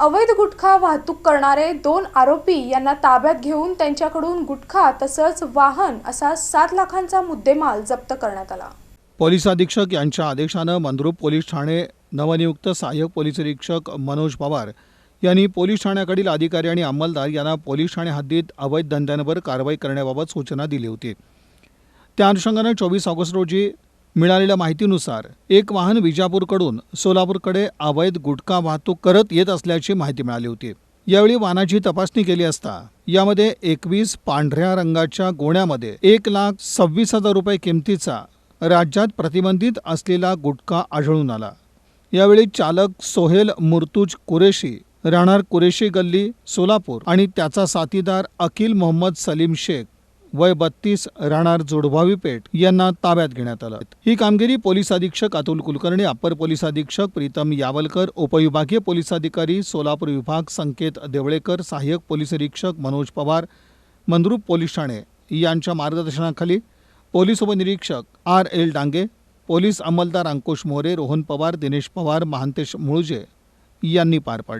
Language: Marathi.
अवैध गुटखा वाहतूक करणारे दोन आरोपी यांना ताब्यात घेऊन त्यांच्याकडून गुटखा तसंच वाहन असा सात लाखांचा मुद्देमाल जप्त करण्यात आला. पोलीस अधीक्षक यांच्या आदेशानं मंद्रुप पोलीस ठाणे नवनियुक्त सहाय्यक पोलीस निरीक्षक मनोज पवार यांनी पोलीस ठाण्याकडील अधिकारी आणि अंमलदार यांना पोलीस ठाणे हद्दीत अवैध धंद्यांवर कारवाई करण्याबाबत सूचना दिली होती. त्या अनुषंगानं चोवीस ऑगस्ट रोजी मिळालेल्या माहितीनुसार एक वाहन विजापूरकडून सोलापूरकडे अवैध गुटखा वाहतूक करत येत असल्याची माहिती मिळाली होती. यावेळी वाहनाची तपासणी केली असता यामध्ये एकवीस पांढऱ्या रंगाच्या गोण्यामध्ये एक लाख सव्वीस हजार रुपये किमतीचा राज्यात प्रतिबंधित असलेला गुटखा आढळून आला. यावेळी चालक सोहेल मुर्तुज कुरेशी राहणार कुरेशी गल्ली सोलापूर आणि त्याचा साथीदार अखिल मोहम्मद सलीम शेख वय बत्तीस राहणार जोडभावी पेठ यांना ताब्यात घेण्यात आलं. ही कामगिरी पोलीस अधीक्षक अतुल कुलकर्णी अप्पर पोलीस अधीक्षक प्रीतम यावलकर उपविभागीय पोलीस अधिकारी सोलापूर विभाग संकेत देवळेकर सहाय्यक पोलीस निरीक्षक मनोज पवार मंद्रुप पोलीस ठाणे यांच्या मार्गदर्शनाखाली पोलीस उपनिरीक्षक आर एल डांगे पोलीस अंमलदार अंकुश मोरे रोहन पवार दिनेश पवार महांतेश मुळजे यांनी पार पाडली.